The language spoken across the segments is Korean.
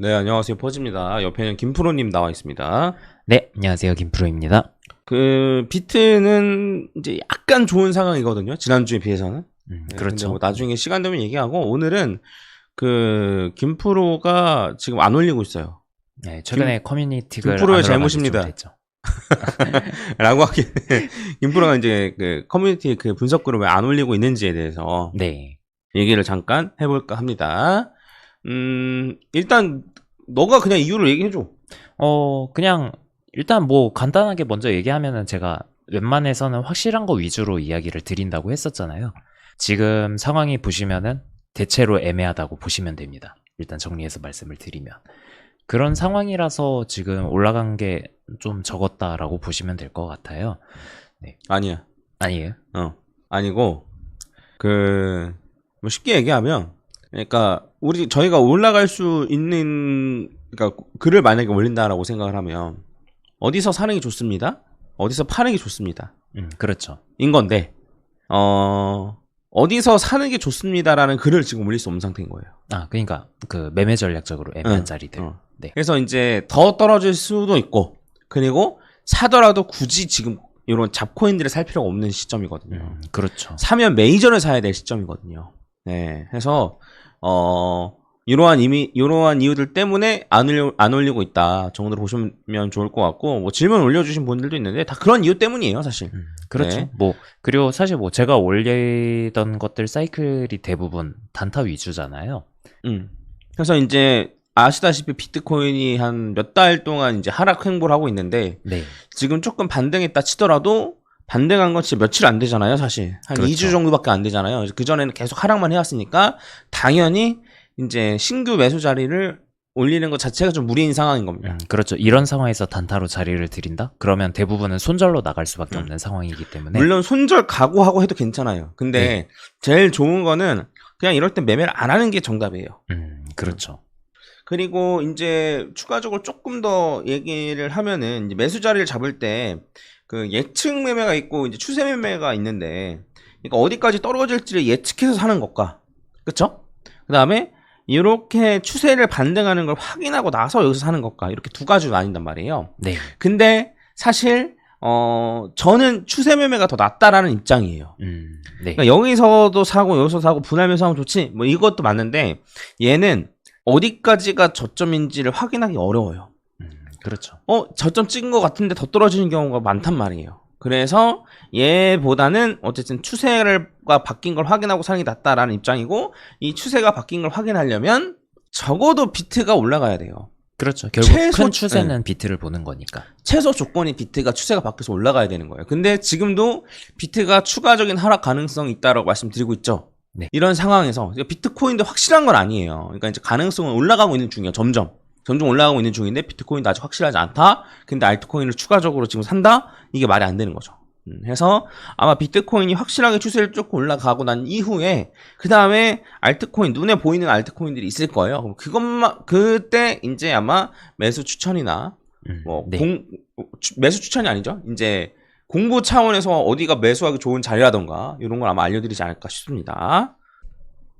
네, 안녕하세요. 포즈입니다. 옆에는 김프로님 나와 있습니다. 네, 안녕하세요. 김프로입니다. 그, 비트는 이제 약간 좋은 상황이거든요. 지난주에 비해서는. 음, 네, 그렇죠. 뭐 나중에 시간 되면 얘기하고, 오늘은 그, 김프로가 지금 안 올리고 있어요. 네, 최근에 커뮤니티가 김프로의 잘못입니다. 라고 하기에는, 김프로가 이제 그 커뮤니티 그 분석 그룹에 안 올리고 있는지에 대해서 네. 얘기를 잠깐 해볼까 합니다. 음, 일단, 너가 그냥 이유를 얘기해 줘. 어, 그냥 일단 뭐 간단하게 먼저 얘기하면은 제가 웬만해서는 확실한 거 위주로 이야기를 드린다고 했었잖아요. 지금 상황이 보시면은 대체로 애매하다고 보시면 됩니다. 일단 정리해서 말씀을 드리면. 그런 상황이라서 지금 올라간 게 좀 적었다라고 보시면 될 것 같아요. 아니야. 아니에요? 어, 아니고, 그, 뭐 쉽게 얘기하면, 그러니까, 우리, 저희가 올라갈 수 있는, 그러니까, 글을 만약에 올린다라고 생각을 하면, 어디서 사는 게 좋습니다? 어디서 파는 게 좋습니다. 음, 그렇죠. 인 건데, 어, 어디서 사는 게 좋습니다라는 글을 지금 올릴 수 없는 상태인 거예요. 아, 그러니까 그 매매 전략적으로 애매한 응, 자리들. 어. 네. 그래서 이제 더 떨어질 수도 있고, 그리고 사더라도 굳이 지금 이런 잡코인들을 살 필요가 없는 시점이거든요. 음, 그렇죠. 사면 메이저를 사야 될 시점이거든요. 네. 해서, 어, 이러한 이미, 이러한 이유들 때문에 안, 올려, 안 올리고 있다 정도로 보시면 좋을 것 같고, 뭐 질문 올려주신 분들도 있는데, 다 그런 이유 때문이에요, 사실. 음, 그렇죠. 네. 뭐 그리고 사실 뭐 제가 올리던 것들 사이클이 대부분 단타 위주잖아요. 음. 그래서 이제, 아시다시피 비트코인이 한 몇 달 동안 이제 하락 횡보를 하고 있는데, 네. 지금 조금 반등했다 치더라도, 반등한 건 진짜 며칠 안 되잖아요, 사실. 한 그렇죠. 2주 정도밖에 안 되잖아요. 그 전에는 계속 하락만 해왔으니까, 당연히, 이제 신규 매수 자리를 올리는 것 자체가 좀 무리인 상황인 겁니다. 음, 그렇죠. 이런 상황에서 단타로 자리를 드린다? 그러면 대부분은 손절로 나갈 수밖에 음. 없는 상황이기 때문에 물론 손절 각오하고 해도 괜찮아요. 근데 네. 제일 좋은 거는 그냥 이럴 때 매매를 안 하는 게 정답이에요. 음, 그렇죠. 그리고 이제 추가적으로 조금 더 얘기를 하면은 매수 자리를 잡을 때 그 예측 매매가 있고 이제 추세 매매가 있는데 그러니까 어디까지 떨어질지를 예측해서 사는 것과 그쵸? 그 다음에 이렇게 추세를 반등하는 걸 확인하고 나서 여기서 사는 것과 이렇게 두 가지로 나뉜단 말이에요. 네. 근데 사실 어 저는 추세 매매가 더 낫다라는 입장이에요. 음, 네. 그러니까 여기서도 사고 여기서 사고 분할매수 하면 좋지 뭐 이것도 맞는데 얘는 어디까지가 저점인지를 확인하기 어려워요. 음, 그렇죠. 어 저점 찍은 것 같은데 더 떨어지는 경우가 많단 말이에요. 그래서 얘보다는 어쨌든 추세가 바뀐 걸 확인하고 사는 게 낫다라는 입장이고 이 추세가 바뀐 걸 확인하려면 적어도 비트가 올라가야 돼요. 그렇죠. 결국 최소- 큰 추세는 비트를 보는 거니까. 최소 조건이 비트가 추세가 바뀌어서 올라가야 되는 거예요. 근데 지금도 비트가 추가적인 하락 가능성이 있다라고 말씀드리고 있죠. 네. 이런 상황에서 비트코인도 확실한 건 아니에요. 그러니까 이제 가능성은 올라가고 있는 중이에요. 점점. 점점 올라가고 있는 중인데 비트코인도 아직 확실하지 않다. 근데 알트코인을 추가적으로 지금 산다? 이게 말이 안 되는 거죠. 음, 해서 아마 비트코인이 확실하게 추세를 조금 올라가고 난 이후에 그 다음에 알트코인 눈에 보이는 알트코인들이 있을 거예요. 그럼 그것만 그때 이제 아마 매수 추천이나 음, 뭐 네. 공, 매수 추천이 아니죠. 이제 공부 차원에서 어디가 매수하기 좋은 자리라던가 이런 걸 아마 알려드리지 않을까 싶습니다.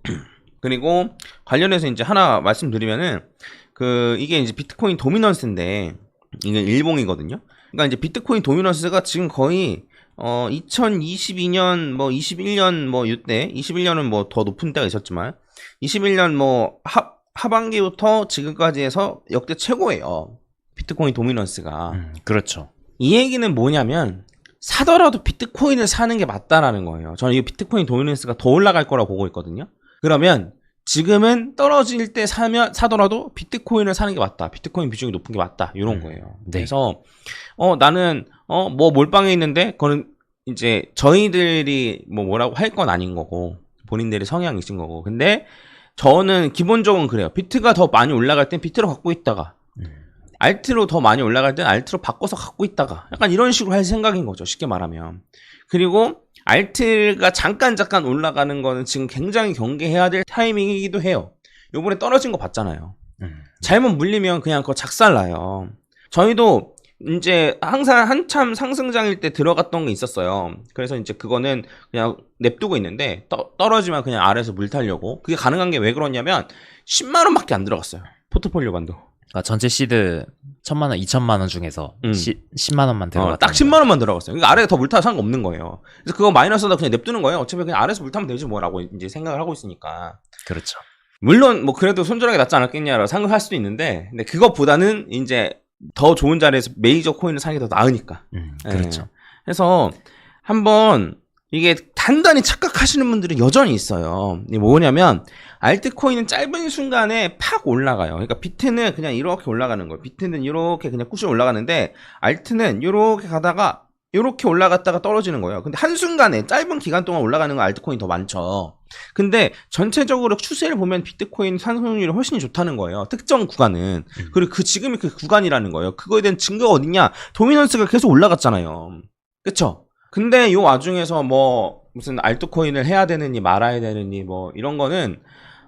그리고 관련해서 이제 하나 말씀드리면은 그 이게 이제 비트코인 도미넌스인데 이게 일봉이거든요. 그러니까 이제 비트코인 도미넌스가 지금 거의 어 2022년 뭐 21년 뭐 이때 21년은 뭐 더 높은 때가 있었지만 21년 뭐 하, 하반기부터 지금까지 해서 역대 최고예요. 비트코인 도미넌스가. 음, 그렇죠. 이 얘기는 뭐냐면 사더라도 비트코인을 사는 게 맞다라는 거예요. 저는 이 비트코인 도미넌스가 더 올라갈 거라고 보고 있거든요. 그러면 지금은 떨어질 때 사면 사더라도 비트코인을 사는 게 맞다. 비트코인 비중이 높은 게 맞다. 이런 음, 거예요. 네. 그래서 어 나는 어 뭐 몰빵에 있는데 그거는 이제 저희들이 뭐 뭐라고 할 건 아닌 거고 본인들의 성향이신 거고. 근데 저는 기본적으로 그래요. 비트가 더 많이 올라갈 땐 비트로 갖고 있다가 음, 알트로 더 많이 올라갈 땐 알트로 바꿔서 갖고 있다가 약간 이런 식으로 할 생각인 거죠. 쉽게 말하면. 그리고 알트가 잠깐 잠깐 올라가는 거는 지금 굉장히 경계해야 될 타이밍이기도 해요. 요번에 떨어진 거 봤잖아요. 음, 잘못 물리면 그냥 그거 작살나요. 저희도 이제 항상 한참 상승장일 때 들어갔던 게 있었어요. 그래서 이제 그거는 그냥 냅두고 있는데 떠, 떨어지면 그냥 아래에서 물 타려고 그게 가능한 게 왜 그러냐면 10만 원밖에 안 들어갔어요. 포트폴리오 반도. 그러니까 전체 시드 천만 원, 이천만 원 중에서 음. 시, 10만 원만 들어갔다. 어, 딱 10만 원만 들어갔어요. 그러니까 아래에 더 물 타도 상관없는 거예요. 그래서 그거 마이너스다 그냥 냅두는 거예요. 어차피 그냥 아래에서 물 타면 되지 뭐라고 이제 생각을 하고 있으니까. 그렇죠. 물론 뭐 그래도 손절하게 낫지 않았겠냐라고 생각할 수도 있는데 근데 그것보다는 이제 더 좋은 자리에서 메이저 코인을 사는 게 더 나으니까. 음, 예. 그렇죠. 그래서 한번 이게 단단히 착각하시는 분들이 여전히 있어요. 뭐냐면 알트코인은 짧은 순간에 팍 올라가요. 그러니까 비트는 그냥 이렇게 올라가는 거예요. 비트는 이렇게 그냥 꾸준히 올라가는데 알트는 이렇게 가다가 이렇게 올라갔다가 떨어지는 거예요. 근데 한순간에 짧은 기간 동안 올라가는 건 알트코인 더 많죠. 근데 전체적으로 추세를 보면 비트코인 상승률이 훨씬 좋다는 거예요. 특정 구간은. 그리고 그 지금이 그 구간이라는 거예요. 그거에 대한 증거가 어딨냐? 도미넌스가 계속 올라갔잖아요. 그쵸? 근데 요 와중에서 뭐 무슨 알트코인을 해야 되느니 말아야 되느니 뭐 이런 거는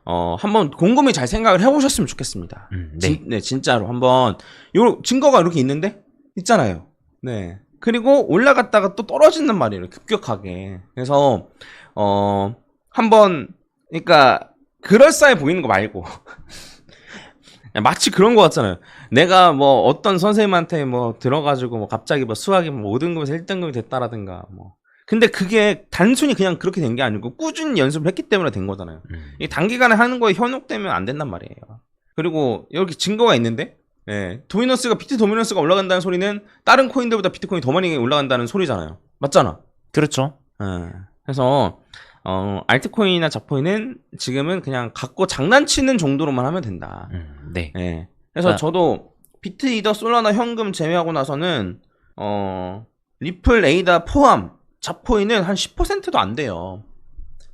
어 한번 곰곰이 잘 생각을 해보셨으면 좋겠습니다. 음, 네. 진, 네, 진짜로 한번 요 증거가 이렇게 있는데 있잖아요. 네. 그리고 올라갔다가 또 떨어진단 말이에요. 급격하게. 그래서 어 한번 그러니까 그럴싸해 보이는 거 말고 마치 그런 거 같잖아요. 내가 뭐 어떤 선생님한테 뭐 들어가지고 뭐 갑자기 뭐 수학이 뭐 5등급에서 1등급이 됐다라든가 뭐 근데 그게 단순히 그냥 그렇게 된 게 아니고 꾸준히 연습을 했기 때문에 된 거잖아요. 음, 이 단기간에 하는 거에 현혹되면 안 된단 말이에요. 그리고 여기 증거가 있는데, 예, 도미너스가 비트 도미너스가 올라간다는 소리는 다른 코인들보다 비트코인이 더 많이 올라간다는 소리잖아요. 맞잖아. 그렇죠. 예. 그래서 어, 알트코인이나 잡코인은 지금은 그냥 갖고 장난치는 정도로만 하면 된다. 음, 네. 예. 그래서 아. 저도 비트 이더 솔라나 현금 제외하고 나서는 어 리플 에이다 포함 잡코인은 한 10%도 안 돼요.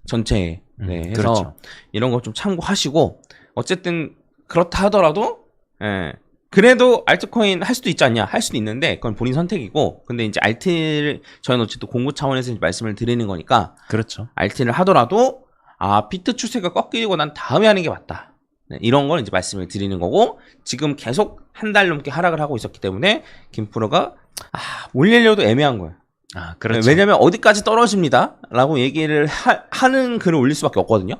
전체에. 음, 네. 그래서 그렇죠. 이런 거 좀 참고하시고 어쨌든 그렇다 하더라도 예. 그래도 알트코인 할 수도 있지 않냐? 할 수도 있는데 그건 본인 선택이고 근데 이제 알트를 저희는 어쨌든 공부 차원에서 이제 말씀을 드리는 거니까 그렇죠. 알트를 하더라도 아 비트 추세가 꺾이고 난 다음에 하는 게 맞다. 네, 이런 걸 이제 말씀을 드리는 거고 지금 계속 한 달 넘게 하락을 하고 있었기 때문에 김프로가 아 올리려도 애매한 거예요. 아, 네, 그렇죠. 왜냐면 어디까지 떨어집니다 라고 얘기를 하, 는 글을 올릴 수밖에 없거든요.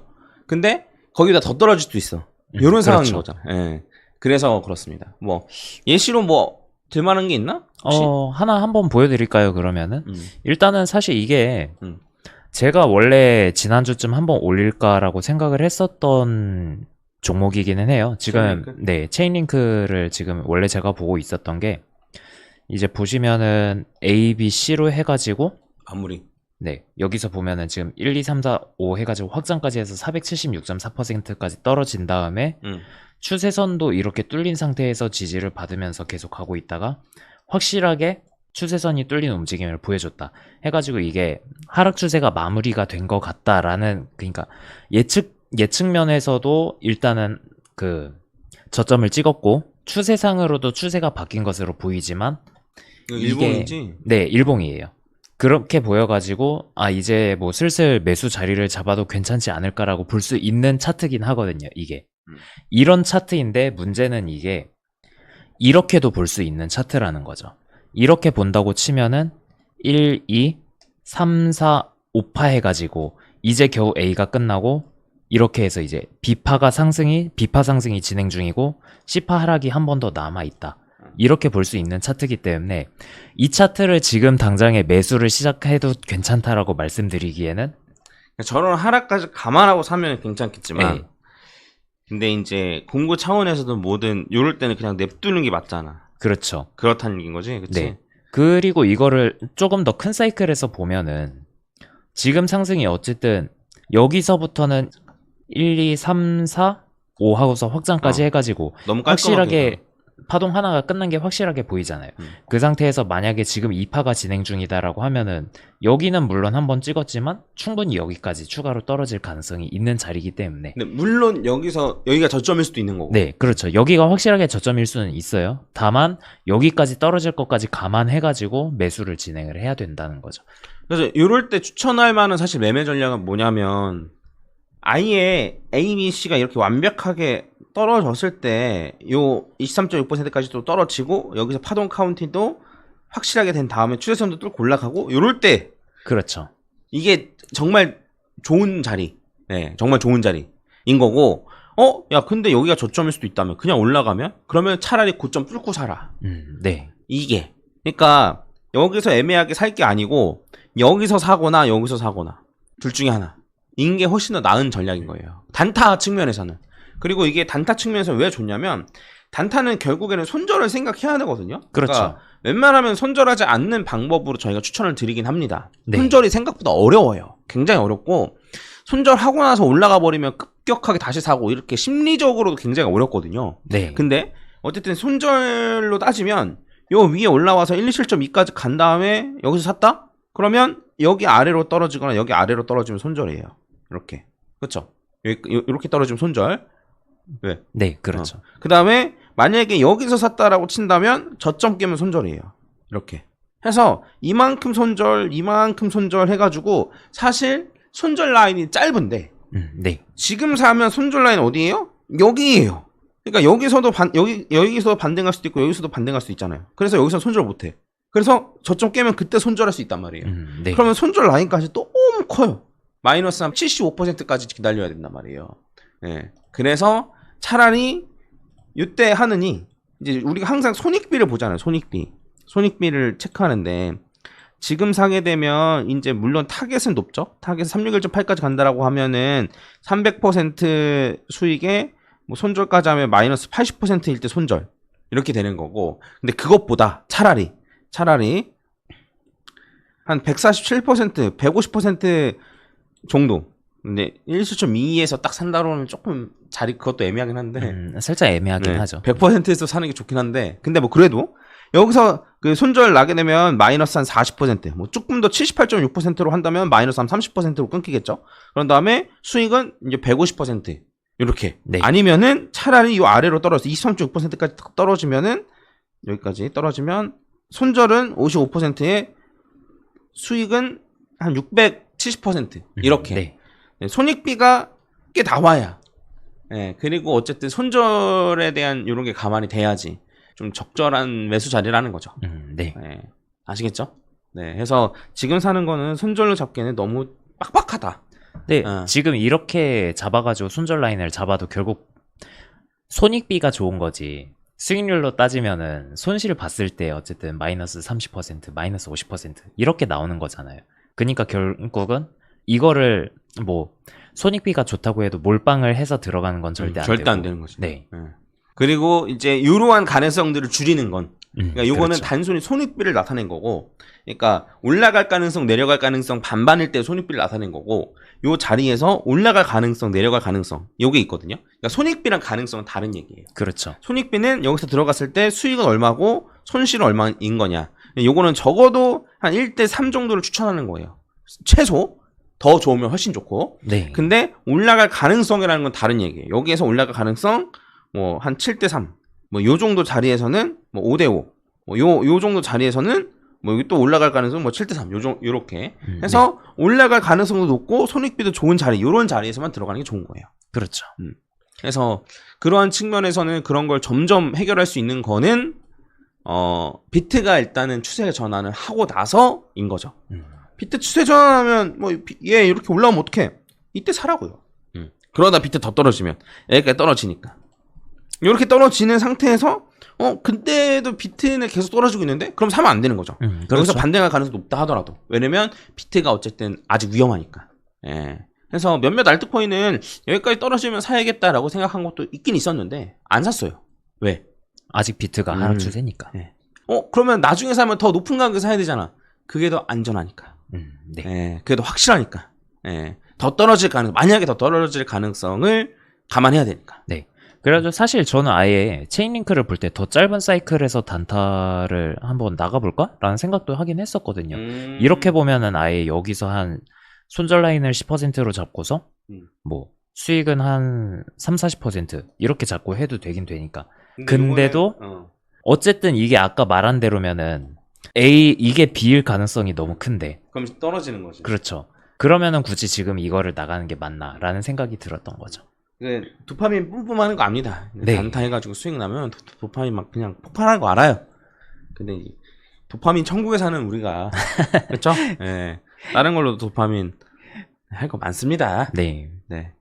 근데 거기다 더 떨어질 수도 있어. 음, 이런 상황인 그렇죠. 거잖아요. 예. 그래서 그렇습니다. 뭐 예시로 뭐 들만한 게 있나? 혹시? 어, 하나 한번 보여드릴까요, 그러면은? 음. 일단은 사실 이게 음. 제가 원래 지난주쯤 한번 올릴까라고 생각을 했었던 종목이기는 해요. 지금 체인링크? 네 체인링크를 지금 원래 제가 보고 있었던 게 이제 보시면은 A, B, C로 해가지고 아무리 네 여기서 보면은 지금 1, 2, 3, 4, 5 해가지고 확장까지 해서 476.4%까지 떨어진 다음에 음. 추세선도 이렇게 뚫린 상태에서 지지를 받으면서 계속 가고 있다가 확실하게 추세선이 뚫린 움직임을 보여줬다. 해가지고 이게 하락 추세가 마무리가 된 것 같다라는 그러니까 예측 예측 면에서도 일단은 그 저점을 찍었고 추세상으로도 추세가 바뀐 것으로 보이지만 일본이지. 네 일봉이에요. 그렇게 보여가지고 아 이제 뭐 슬슬 매수 자리를 잡아도 괜찮지 않을까라고 볼 수 있는 차트긴 하거든요. 이게 음. 이런 차트인데 문제는 이게 이렇게도 볼 수 있는 차트라는 거죠. 이렇게 본다고 치면은 1, 2, 3, 4, 5파 해가지고 이제 겨우 A가 끝나고 이렇게 해서 이제 B파가 상승이 B파 상승이 진행 중이고 C파 하락이 한 번 더 남아 있다. 이렇게 볼 수 있는 차트이기 때문에 이 차트를 지금 당장에 매수를 시작해도 괜찮다라고 말씀드리기에는 저런 하락까지 감안하고 사면 괜찮겠지만 네. 근데 이제 공부 차원에서도 뭐든 요럴 때는 그냥 냅두는 게 맞잖아. 그렇죠. 그렇다는 얘기인 거지, 그치? 네. 그리고 이거를 조금 더 큰 사이클에서 보면은 지금 상승이 어쨌든 여기서부터는 1, 2, 3, 4, 5 하고서 확장까지 어. 해가지고 너무 확실하게 파동 하나가 끝난 게 확실하게 보이잖아요. 음. 그 상태에서 만약에 지금 2파가 진행 중이다라고 하면은 여기는 물론 한번 찍었지만 충분히 여기까지 추가로 떨어질 가능성이 있는 자리이기 때문에 근데 물론 여기서 여기가 저점일 수도 있는 거고. 네, 그렇죠. 여기가 확실하게 저점일 수는 있어요. 다만 여기까지 떨어질 것까지 감안해 가지고 매수를 진행을 해야 된다는 거죠. 그래서 이럴 때 추천할 만한 사실 매매 전략은 뭐냐면 아예 A, B, C가 이렇게 완벽하게 떨어졌을 때 요 23.6%까지도 떨어지고 여기서 파동 카운팅도 확실하게 된 다음에 추세선도 뚫고 올라가고 요럴 때 그렇죠. 이게 정말 좋은 자리, 네, 정말 좋은 자리인 거고 어? 야, 근데 여기가 저점일 수도 있다면 그냥 올라가면 그러면 차라리 고점 뚫고 사라. 음, 네. 이게. 그러니까 여기서 애매하게 살 게 아니고 여기서 사거나 여기서 사거나 둘 중에 하나. 이게 훨씬 더 나은 전략인 거예요. 단타 측면에서는. 그리고 이게 단타 측면에서 왜 좋냐면 단타는 결국에는 손절을 생각해야 되거든요. 그렇죠. 그러니까 웬만하면 손절하지 않는 방법으로 저희가 추천을 드리긴 합니다. 네. 손절이 생각보다 어려워요. 굉장히 어렵고 손절하고 나서 올라가 버리면 급격하게 다시 사고 이렇게 심리적으로도 굉장히 어렵거든요. 네. 근데 어쨌든 손절로 따지면 요 위에 올라와서 1, 27.2까지 간 다음에 여기서 샀다? 그러면 여기 아래로 떨어지거나 여기 아래로 떨어지면 손절이에요. 이렇게. 그렇죠? 이렇게 떨어지면 손절. 왜? 네, 그렇죠. 그 다음에 만약에 여기서 샀다라고 친다면 저점 깨면 손절이에요. 이렇게. 해서 이만큼 손절, 이만큼 손절 해가지고 사실 손절 라인이 짧은데 음, 네. 지금 사면 손절 라인 어디예요? 여기예요. 그러니까 여기서도 반 여기 여기서 반등할 수도 있고 여기서도 반등할 수 있잖아요. 그래서 여기서 손절 못 해. 그래서 저점 깨면 그때 손절할 수 있단 말이에요. 음, 네. 그러면 손절 라인까지 너무 커요. 마이너스 한 75%까지 기다려야 된단 말이에요. 예. 그래서 차라리 이때 하느니 이제 우리가 항상 손익비를 보잖아요. 손익비. 손익비를 체크하는데 지금 사게 되면 이제 물론 타겟은 높죠. 타겟 361.8까지 간다라고 하면은 300% 수익에 뭐 손절까지 하면 마이너스 80%일 때 손절 이렇게 되는 거고. 근데 그것보다 차라리 차라리 한 147%, 150% 정도. 근데 1.2에서 딱 산다로 하면 조금 자리 그것도 애매하긴 한데. 음, 살짝 애매하긴 네, 하죠. 100%에서 사는 게 좋긴 한데. 근데 뭐 그래도 여기서 그 손절 나게 되면 마이너스 한 40%, 뭐 조금 더 78.6%로 한다면 마이너스 한 30%로 끊기겠죠. 그런 다음에 수익은 이제 150% 이렇게. 네. 아니면은 차라리 이 아래로 떨어져서 23.6%까지 떨어지면은 여기까지 떨어지면 손절은 55%에 수익은 한 670% 이렇게. 네. 네, 손익비가 꽤 나와야. 예, 그리고 어쨌든 손절에 대한 이런 게 가만히 돼야지 좀 적절한 매수 자리라는 거죠. 음, 네. 예, 아시겠죠? 네, 해서 지금 사는 거는 손절로 잡기에는 너무 빡빡하다. 네, 어. 지금 이렇게 잡아가지고 손절 라인을 잡아도 결국 손익비가 좋은 거지. 수익률로 따지면은 손실 봤을 때 어쨌든 마이너스 30%, 마이너스 50% 이렇게 나오는 거잖아요. 그러니까 결국은 이거를 뭐 손익비가 좋다고 해도 몰빵을 해서 들어가는 건 절대 음, 안 절대 되고. 안 되는 거죠. 네. 예. 그리고 이제 이러한 가능성들을 줄이는 건 음, 그러니까 요거는 그렇죠. 단순히 손익비를 나타낸 거고, 그러니까 올라갈 가능성, 내려갈 가능성 반반일 때 손익비를 나타낸 거고, 요 자리에서 올라갈 가능성, 내려갈 가능성, 요게 있거든요. 그러니까 손익비랑 가능성은 다른 얘기예요. 그렇죠. 손익비는 여기서 들어갔을 때 수익은 얼마고 손실은 얼마인 거냐. 요거는 적어도 한 1대 3 정도를 추천하는 거예요. 최소 더 좋으면 훨씬 좋고. 네. 근데 올라갈 가능성이라는 건 다른 얘기예요. 여기에서 올라갈 가능성 뭐 한 7대 3. 뭐 요 정도 자리에서는 뭐 5대 5. 뭐요 요 정도 자리에서는 뭐 여기 또 올라갈 가능성 뭐 7대 3. 요정 요렇게 음, 해서 올라갈 가능성도 높고 손익비도 좋은 자리 요런 자리에서만 들어가는 게 좋은 거예요. 그렇죠. 그래서 그러한 측면에서는 그런 걸 점점 해결할 수 있는 거는 어 비트가 일단은 추세 전환을 하고 나서인 거죠. 음. 비트 추세 전환하면 뭐얘 이렇게 올라오면 어떡해? 이때 사라고요. 음. 그러다 비트 더 떨어지면 여기까지 떨어지니까 이렇게 떨어지는 상태에서 어 근데도 비트는 계속 떨어지고 있는데 그럼 사면 안 되는 거죠. 음, 여기서 그렇죠. 반등할 가능성이 높다 하더라도 왜냐면 비트가 어쨌든 아직 위험하니까. 예. 그래서 몇몇 알트코인은 여기까지 떨어지면 사야겠다라고 생각한 것도 있긴 있었는데 안 샀어요. 왜? 아직 비트가 음. 하락 추세니까. 어 그러면 나중에 사면 더 높은 가격에 사야 되잖아. 그게 더 안전하니까. 음, 네. 예. 더 확실하니까. 예. 더 떨어질 가능 만약에 더 떨어질 가능성을 감안해야 되니까. 그래가지고 사실 저는 아예 체인링크를 볼 때 더 짧은 사이클에서 단타를 한번 나가볼까? 라는 생각도 하긴 했었거든요. 음. 이렇게 보면은 아예 여기서 한 손절 라인을 10%로 잡고서 음. 뭐 수익은 한 3, 40% 이렇게 잡고 해도 되긴 되니까. 근데 근데도 요거는, 어. 어쨌든 이게 아까 말한 대로면은 A 이게 B일 가능성이 너무 큰데. 그럼 떨어지는 거지. 그렇죠. 그러면은 굳이 지금 이거를 나가는 게 맞나라는 생각이 들었던 거죠. 그 도파민 뿜뿜하는 거 압니다. 네. 단타 해가지고 수익 나면 도, 도파민 막 그냥 폭발하는 거 알아요. 근데 이 도파민 천국에 사는 우리가 그렇죠? 예. 다른 걸로 도파민 할 거 많습니다. 네. 네.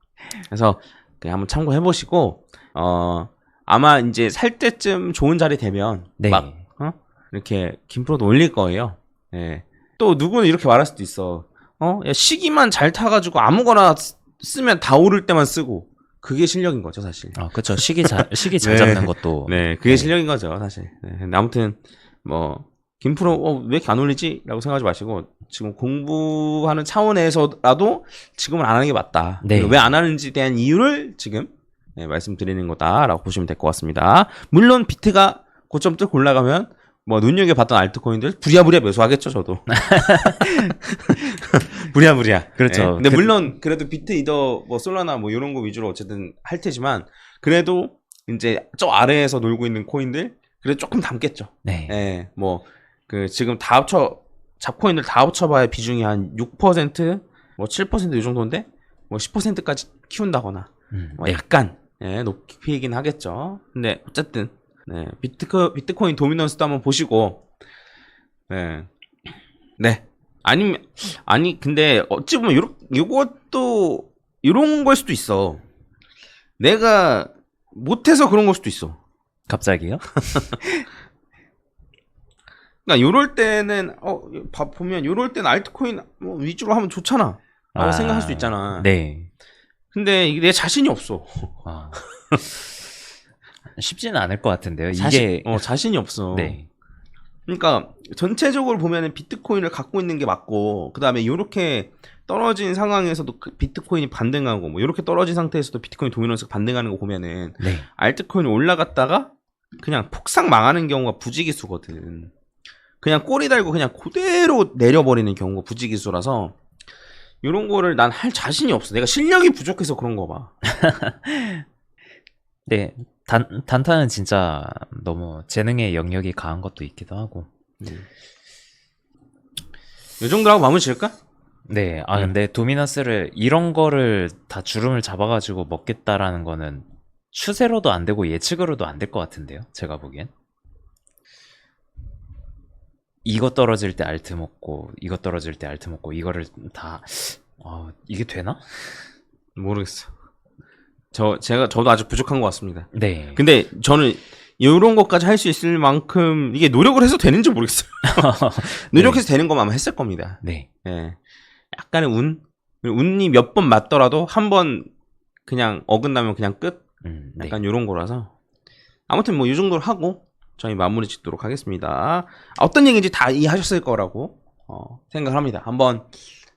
그래서 그냥 한번 참고해 보시고 어 아마 이제 살 때쯤 좋은 자리 되면 네. 막 어? 이렇게 김프로도 올릴 거예요. 예. 또 누구는 이렇게 말할 수도 있어. 어? 야, 시기만 잘 타가지고 아무거나 쓰- 쓰면 다 오를 때만 쓰고 그게 실력인 거죠 사실. 아, 그쵸. 시기 잘, 시기 잘 네. 잡는 것도. 네, 그게 네. 실력인 거죠 사실. 네, 아무튼 뭐 김프로 어, 왜 이렇게 안 올리지?라고 생각하지 마시고 지금 공부하는 차원에서라도 지금은 안 하는 게 맞다. 네. 왜 안 하는지에 대한 이유를 지금 네, 말씀드리는 거다라고 보시면 될 것 같습니다. 물론 비트가 고점 뚫고 올라가면 뭐 눈여겨봤던 알트코인들 부랴부랴 매수하겠죠 저도. 부랴부랴. 그렇죠. 네, 근데 그- 물론 그래도 비트 이더 뭐 솔라나 뭐 이런 거 위주로 어쨌든 할 테지만 그래도 이제 저 아래에서 놀고 있는 코인들 그래도 조금 담겠죠. 네. 예, 뭐, 그, 지금 다 합쳐, 잡코인들 다 합쳐봐야 비중이 한 6%, 뭐 7%이 정도인데, 뭐 10%까지 키운다거나, 음, 뭐 네. 약간, 예, 높이긴 하겠죠. 근데, 어쨌든, 네, 비트코, 비트코인 도미넌스도 한번 보시고, 네. 네. 아니면, 아니, 근데, 어찌 보면, 요러, 요것도, 요런 걸 수도 있어. 내가, 못해서 그런 걸 수도 있어. 갑자기요? 그러니까 요럴 때는 어 봐- 보면 요럴 때는 알트코인 뭐 위주로 하면 좋잖아. 라고 아, 생각할 수 있잖아. 네. 근데 이게 내 자신이 없어. 아. 쉽지는 않을 것 같은데요. 자신, 이게. 어 자신이 없어. 네. 그러니까 전체적으로 보면은 비트코인을 갖고 있는 게 맞고 그다음에 요렇게 떨어진 상황에서도 그 비트코인이 반등하고 뭐 요렇게 떨어진 상태에서도 비트코인 도미넌스가 반등하는 거 보면은 네. 알트코인이 올라갔다가 그냥 폭삭 망하는 경우가 부지기수거든. 그냥 꼬리 달고 그냥 그대로 내려버리는 경우가 부지기수라서 이런 거를 난 할 자신이 없어. 내가 실력이 부족해서 그런 거 봐. 네. 단, 단타는 진짜 너무 재능의 영역이 강한 것도 있기도 하고. 이 정도 하고 마무리 지을까? 네. 아, 음. 근데 도미너스를 이런 거를 다 주름을 잡아가지고 먹겠다라는 거는 추세로도 안 되고 예측으로도 안 될 것 같은데요. 제가 보기엔. 이거 떨어질 때 알트 먹고, 이거 떨어질 때 알트 먹고, 이거를 다, 어, 이게 되나? 모르겠어. 저 제가 저도 아직 부족한 것 같습니다. 네. 근데 저는 이런 것까지 할 수 있을 만큼 이게 노력을 해서 되는지 모르겠어요. 노력해서 되는 것만 아마 했을 겁니다. 네. 예. 약간의 운? 운이 몇 번 맞더라도 한 번 그냥 어긋나면 그냥 끝? 음, 네. 약간 요런 거라서. 아무튼 뭐 이 정도로 하고 저희 마무리 짓도록 하겠습니다. 아, 어떤 얘기인지 다 이해하셨을 거라고 어, 생각을 합니다. 한번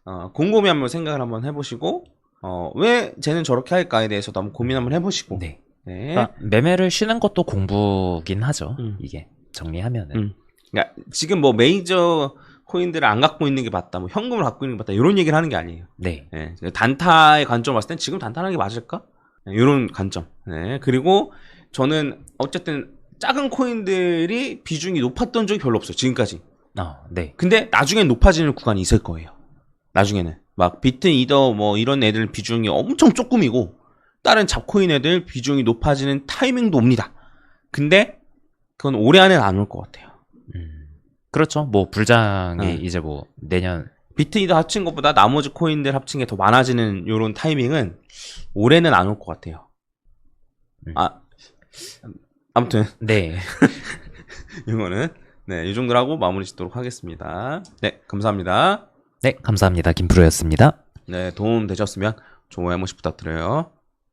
어, 곰곰이 한번 생각을 한번 해보시고 어, 왜 쟤는 저렇게 할까에 대해서도 한번 고민 한번 해보시고 네. 네. 그러니까 매매를 쉬는 것도 공부긴 하죠. 음. 이게 정리하면은. 음. 그러니까 지금 뭐 메이저 코인들을 안 갖고 있는 게 맞다, 뭐 현금을 갖고 있는 게 맞다 이런 얘기를 하는 게 아니에요. 네. 예, 단타의 관점 봤을 땐 지금 단타하는 게 맞을까? 이런 관점. 네, 그리고 저는 어쨌든 작은 코인들이 비중이 높았던 적이 별로 없어요. 지금까지. 아, 네. 근데 나중엔 높아지는 구간이 있을 거예요. 나중에는. 막 비트 이더 뭐 이런 애들 비중이 엄청 조금이고 다른 잡코인 애들 비중이 높아지는 타이밍도 옵니다. 근데 그건 올해 안에는 안 올 것 같아요. 음. 그렇죠. 뭐 불장이 네. 이제 뭐 내년 비트 이더 합친 것보다 나머지 코인들 합친 게 더 많아지는 요런 타이밍은 올해는 안 올 것 같아요. 음. 아, 아무튼 네. 이거는 네, 이 정도로 하고 마무리 짓도록 하겠습니다. 네, 감사합니다. 네, 감사합니다. 김프로였습니다. 네, 도움 되셨으면 좋아요 한 번씩 부탁드려요.